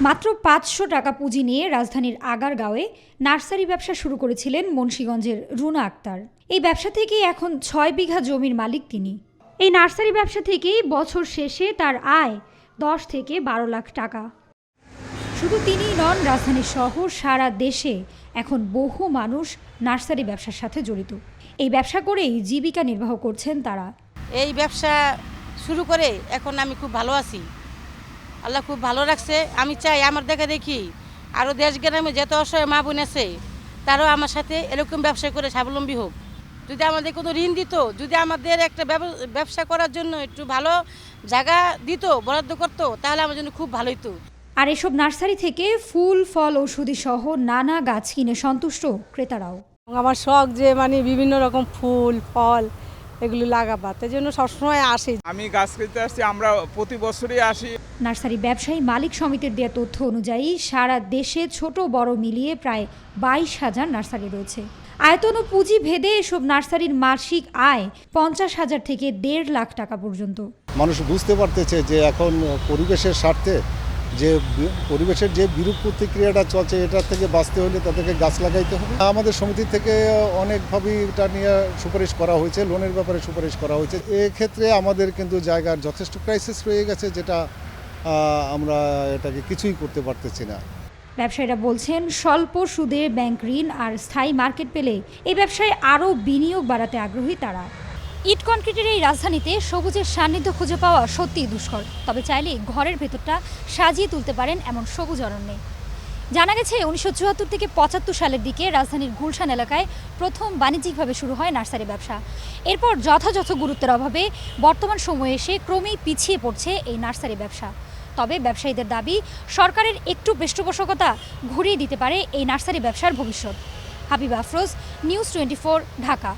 মাত্র পাঁচশো টাকা পুঁজি নিয়ে রাজধানীর আগারগাঁওয়ে নার্সারি ব্যবসা শুরু করেছিলেন মুন্সীগঞ্জের রুনা আক্তার। এই ব্যবসা থেকেই এখন ছয় বিঘা জমির মালিক তিনি। এই নার্সারি ব্যবসা থেকেই বছর শেষে তার আয় দশ থেকে বারো লাখ টাকা। শুধু তিনিই নন রাজধানী সহ সারা দেশে এখন বহু মানুষ নার্সারি ব্যবসার সাথে জড়িত। এই ব্যবসা করেই জীবিকা নির্বাহ করছেন তারা। এই ব্যবসা শুরু করে এখন আমি খুব ভালো আছি। আল্লাহ খুব ভালো রাখছে। আমি চাই আমার দেখা দেখি আরও দেশ গ্রামে যত অসহায় মা বোন আছে তারাও আমার সাথে এরকম ব্যবসা করে স্বাবলম্বী হোক। যদি আমাদের কোনো ঋণ দিত যদি আমাদের একটা ব্যবসা করার জন্য একটু ভালো জায়গা দিত বরাদ্দ করতো তাহলে আমার জন্য খুব ভালো হতো আর এসব নার্সারি থেকে ফুল ফল ঔষধি সহ নানা গাছ কিনে সন্তুষ্ট ক্রেতারাও। আমার শখ যে মানে বিভিন্ন রকম ফুল ফল এগুলো লাগাবার। তাই জন্য সবসময় আসি। আমি গাছ কিনতে আসছি আমরা প্রতি বছরই আসি। নার্সারি ব্যবসায়ী মালিক সমিতির দেওয়া তথ্য অনুযায়ী সারা দেশে ছোট বড় মিলিয়ে প্রায় বাইশ হাজার নার্সারি রয়েছে। আয়তন ও পুঁজি ভেদে এসব নার্সারির মাসিক আয় পঞ্চাশ হাজার থেকে দেড় লাখ টাকা পর্যন্ত। মানুষ বুঝতে পারতেছে যে এখন পরিবেশের স্বার্থে যে পরিবেশের যে বিরূপ প্রতিক্রিয়াটা চলছে, এটা থেকে বাঁচতে হলে তাদেরকে গাছ লাগাইতে হবে। আমাদের সমিতি থেকে অনেকভাবেই এটা নিয়ে সুপারিশ করা হয়েছে, লোনের ব্যাপারে সুপারিশ করা হয়েছে। এক্ষেত্রে আমাদের কিন্তু জায়গার যথেষ্ট ক্রাইসিস রয়ে গেছে, যেটা আমরা এটাকে কিছুই করতে পারতেছি না। ব্যবসায়ীরা বলছেন, স্বল্প সুদে ব্যাংক ঋণ আর স্থায়ী মার্কেট পেলে এই ব্যবসায় আরও বিনিয়োগ বাড়াতে আগ্রহী তারা। ইট কনক্রিটের এই রাজধানীতে সবুজের সান্নিধ্য খুঁজে পাওয়া সত্যিই দুষ্কর। তবে চাইলে ঘরের ভেতরটা সাজিয়ে তুলতে পারেন এমন সবুজ অরণ্যে। জানা গেছে, উনিশশো চুয়াত্তর থেকে পঁচাত্তর সালের দিকে রাজধানীর গুলশান এলাকায় প্রথম বাণিজ্যিকভাবে শুরু হয় নার্সারি ব্যবসা। এরপর যথাযথ গুরুত্বের অভাবে বর্তমান সময়ে এসে ক্রমেই পিছিয়ে পড়ছে এই নার্সারি ব্যবসা। তবে ব্যবসায়ীদের দাবি, সরকারের একটু পৃষ্ঠপোষকতা ঘুরিয়ে দিতে পারে এই নার্সারি ব্যবসার ভবিষ্যৎ। Habib Afroz, news twenty Dhaka.